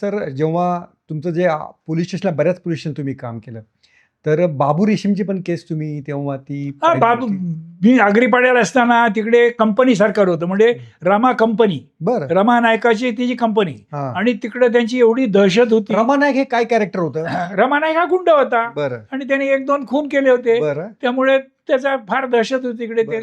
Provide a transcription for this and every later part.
Sir जेव्हा तुमचं जे पोलीस स्टेशनला बऱ्याच पोलीस स्टेशन तुम्ही काम केलं तर बाबू रेशीमची पण केस तुम्ही तेव्हा ती बाबू. मी आगरीपाड्याला असताना तिकडे कंपनी सरकार होतं म्हणजे रमा कंपनी बरं. रमा नायकाची तिची कंपनी आणि तिकडे त्यांची एवढी दहशत होती. रमा नायक हे काय कॅरेक्टर होतं? रमा नायक हा गुंड होता. बरं. आणि त्याने एक दोन खून केले होते. त्यामुळे त्याचा फार दहशत होती तिकडे ते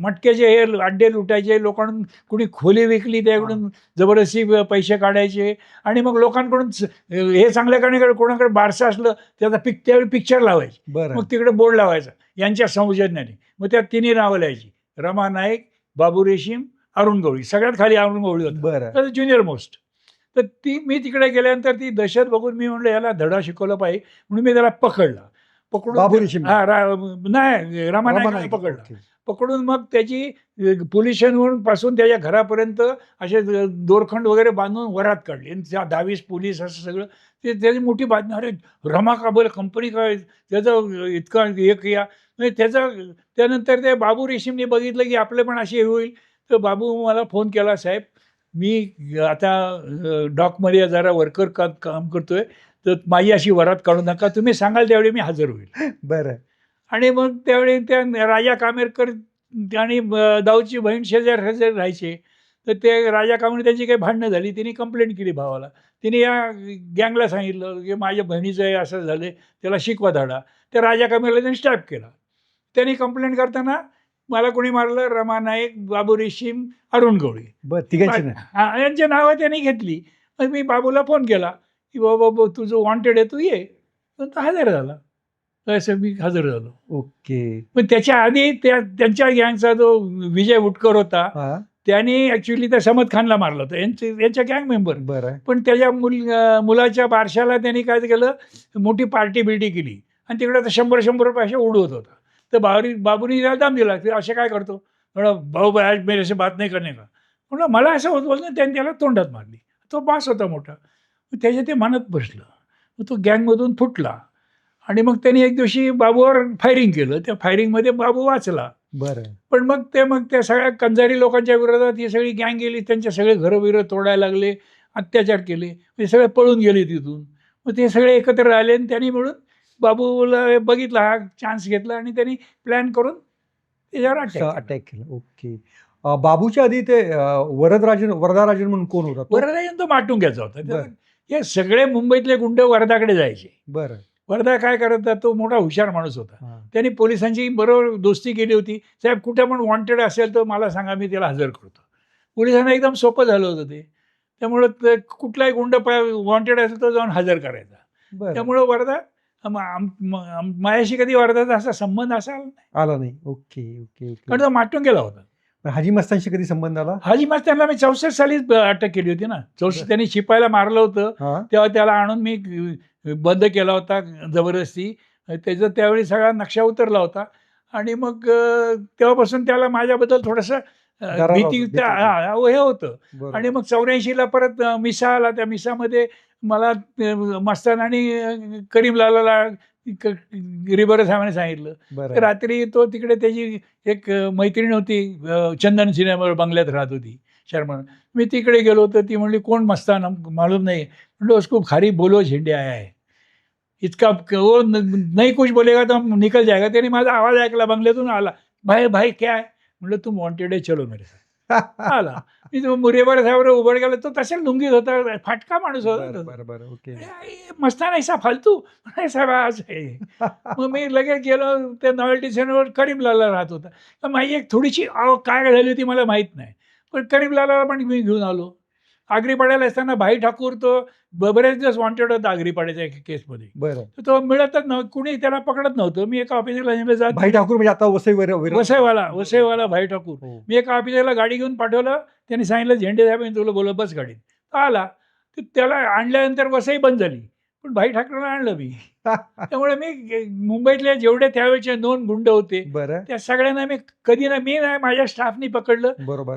मटक्याचे हे अड्डे लुटायचे लोकांकडून कुणी खोली विकली त्याकडून जबरदस्ती पैसे काढायचे आणि मग लोकांकडून हे चांगल्या कारणाकडे कोणाकडे बारसं असलं त्याचा पिक त्यावेळी पिक्चर लावायचे. बरं. मग तिकडे बोर्ड लावायचा यांच्या सौजन्याने. मग त्यात तिन्ही नावं लिहायची. रमा नाईक बाबू रेशीम अरुण गवळी. सगळ्यात खाली अरुण गवळी होता बरं. Junior most. तर ती मी तिकडे गेल्यानंतर ती दहशत बघून मी म्हणलं याला धडा शिकवला पाहिजे. म्हणून मी त्याला पकडला. बाबू पकडून. हा रा- नाही रमा रमा नाईकाला नायक, पकडला. ओके. पकडून मग त्याची पोलीस स्टेशनवरून पासून त्याच्या घरापर्यंत असे दोरखंड वगैरे बांधून वरात काढली. आणि त्या दहावीस पोलीस असं सगळं ते त्याची मोठी बातमी अरे रमा का बरं कंपनी काय त्याचं इतकं एक या म्हणजे त्याचं त्यानंतर ते बाबू रेशीमने बघितलं की आपलं पण असे होईल. तर बाबू मला फोन केला साहेब मी आता अ, डॉकमध्ये जरा वर्कर का काम करतोय. तर माझी अशी वरात काढू नका. तुम्ही सांगाल त्यावेळी मी हजर होईल. बरं. आणि मग त्यावेळी त्या राजा कामेरकर आणि दाऊदची बहीण शेजार हजर राहायचे. तर ते राजा कामेर त्यांची काही भांडणं झाली. तिने कंप्लेंट केली भावाला. तिने या गँगला सांगितलं की माझ्या बहिणीचं हे असं झालं त्याला शिकवा धाडा. त्या राजा कामेरला त्यांनी स्टॅप केला. त्यांनी कंप्लेंट करताना मला कोणी मारलं? रमा नाईक बाबू रेशीम अरुण गवळी. बरं तिघांची नाही यांची नावं त्यांनी घेतली. मग मी बाबूला फोन केला. की बाबा बाबा तुझं वॉन्टेड आहे तू ये. तो हजर झाला. असं मी हजर झालो. ओके. पण त्याच्या आधी त्या त्यांच्या गँगचा जो विजय उटकर होता त्याने ऍक्च्युली त्या समद खानला मारलं होतं. यांचे यांच्या गँग मेंबर बरं. पण त्याच्या मुल मुलाच्या बारशाला त्यांनी काय केलं? मोठी पार्टी बिल्टी केली. आणि तिकडे आता शंभर शंभर रुपये असे उडवत होता. तर बाबरी बाबूनी त्याला दाम दिला. की असे काय करतो? भाऊ भाई आज मेरे से बात नाही करणे का. म्हणलं मला असं होत बोलणं त्यांनी त्याला तोंडात मारली. तो बास होता मोठा. मग त्याच्या ते मनात बसलं. मग तो गँगमधून फुटला. आणि मग त्यांनी एक दिवशी बाबूवर फायरिंग केलं. त्या फायरिंगमध्ये बाबू वाचला. बरं. पण मग ते मग त्या सगळ्या कंजारी लोकांच्या विरोधात ही सगळी गँग गेली. त्यांचे सगळे घरं बिरं तोडायला लागले. अत्याचार केले. म्हणजे सगळे पळून गेले तिथून. मग ते सगळे एकत्र आले आणि त्यांनी मिळून बाबूला बघितला. हा चान्स घेतला आणि त्यांनी प्लॅन करून त्याच्यावर. अटॅक केलं. ओके बाबूच्या आधी ते वरदराजन वरदाराजन म्हणून कोण होता तो? वरदाजन तो माटून घ्यायचा होता हे सगळे मुंबईतले गुंड वर्धाकडे जायचे. बरं. वर्धा काय करत होता? तो मोठा हुशार माणूस होता. त्यांनी पोलिसांची बरोबर दोस्ती केली होती. साहेब कुठे पण वॉन्टेड असेल तर मला सांगा मी त्याला हजर करतो. पोलिसांना एकदम सोपं झालं होतं ते. त्यामुळं कुठलाही गुंड वॉन्टेड असेल तर जाऊन हजर करायचा. त्यामुळं वर्धा माझ्याशी कधी वर्धाचा असा संबंध असा आला नाही. आला नाही. Okay okay. कारण तो माटून गेला होता. हाजी मस्तानशी कधी संबंध आला? हाजी मास्टरला मी चौसष्ट साली अटक केली होती ना. चौसष्ट. त्यांनी शिपायला मारलं होतं. हा. तेव्हा त्याला आणून मी बंद केला होता जबरदस्ती. त्याचा त्यावेळी सगळा नक्षा उतरला होता. आणि मग अ, तेव्हापासून त्याला माझ्याबद्दल थोडंसं अ, दरारा भीती होता, भीती त्या- हा, हा, हे होतं. आणि मग चौऱ्याऐंशीला परत अ, मिसा आला. त्या मिसामध्ये मला अ, मस्तान आणि अ, करीम लालाला रिबर साहेबांनी सांगितलं. रात्री तो तिकडे त्याची एक मैत्रीण होती चंदन सिनेमावर बंगल्यात राहत होती शर्मा मी तिकडे गेलो तर ती म्हणली कोण मस्तान? मालूम नाही. म्हणलं उसको खारी बोलो झेंडे आया है. इतका वो न- नहीं कुछ बोलेगा तो निकल जाएगा त्याने माझा आवाज ऐकला बंगल्यातून आला. भाई भाई क्या म्हणलं तू वॉन्टेड आहे चलो मेरे साथ. आला मी मुरेबर साहेब उभं गेलो तो तसा लुंगीत होता. फाटका माणूस होता ओके. मस्तान ऐसा फालतू. साहेब आज मग मी लगेच गेलो त्या नॉवेल्टी सेंटरवर करीमलाला राहत होता. तर माझी एक थोडीशी काय झाली होती मला माहीत नाही. पण करीमलाला पण मी घेऊन आलो. आगरीपाड्याला असताना भाई ठाकूर तो बरेच दिवस वॉन्टेड होता आगरीपाड्याच्या एका केसमध्ये बरं. तो मिळतच नव्हतं कुणी त्याला पकडत नव्हतं. मी एका ऑफिसला नेहमी जात भाई ठाकूर म्हणजे आता वसई वर वर- वसईवाला वसईवाला भाई ठाकूर. हो. मी एका ऑफिसरला गाडी घेऊन पाठवलं. त्यांनी सांगितलं झेंडे साहेब तुला बोलत बस गाडीत. तो आला. तर त्याला आणल्यानंतर वसई बंद झाली. पण भाई ठाकरेला आणलं मी. त्यामुळे मी मुंबईतले जेवढे त्यावेळेचे दोन गुंड होते बरं. त्या सगळ्यांना मी कधी ना मी नाही माझ्या स्टाफनी पकडलं. बरोबर.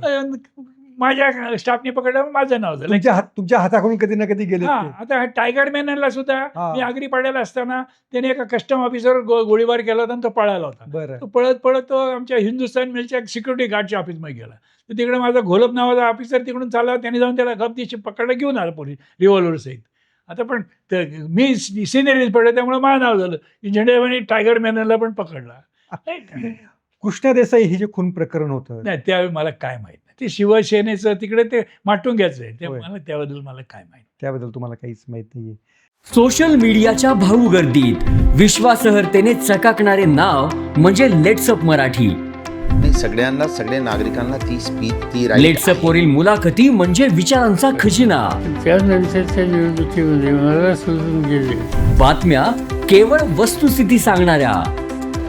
माझ्या स्टाफनी पकडलं माझं नाव झालं. तुमच्या हात तुमच्या हाताकडून कधी ना कधी गेले हा ते. आता टायगर मॅनला सुद्धा हा. मी आगरी पाड्याला असताना त्याने एका कस्टम ऑफिसर गोळीबार केला होता आणि तो पळाला होता. बरं. तो पळत पळत तो आमच्या हिंदुस्तान मिलच्या सिक्युरिटी गार्डच्या ऑफिसमध्ये गेला. तर तिकडे माझा घोलप नावाचा ऑफिसर तिकडून चालला. त्यांनी जाऊन त्याला गपतीशी पकडला घेऊन आला पोलीस रिव्हॉल्वर सहित. आता पण ते- मी सिनेरीज पडलं त्यामुळे माझं नाव झालं. झेंडेवानी टायगर मॅनरला पण पकडला. कृष्णा देसाई हे जे खून प्रकरण होतं. नाही त्यावेळी मला काय माहीत नाही. ते शिवसेनेचं तिकडे ते माटून घ्यायचं आहे ते होय. मला त्याबद्दल मला काय माहीत त्याबद्दल तुम्हाला काहीच माहीत नाहीये. सोशल मीडियाच्या भाऊ गर्दीत विश्वासार्हतेने चकाकणारे नाव म्हणजे लेट्सअप मराठी. नाही सगळ्यांना सगळ्या नागरिकांना ती स्पीच ती right लेट्सअप आहे. वरील मुलाखती म्हणजे विचारांचा खजिना. त्यानंतरच्या निवडणुकीमध्ये मला सोडून गेले. बातम्या केवळ वस्तुस्थिती सांगणाऱ्या.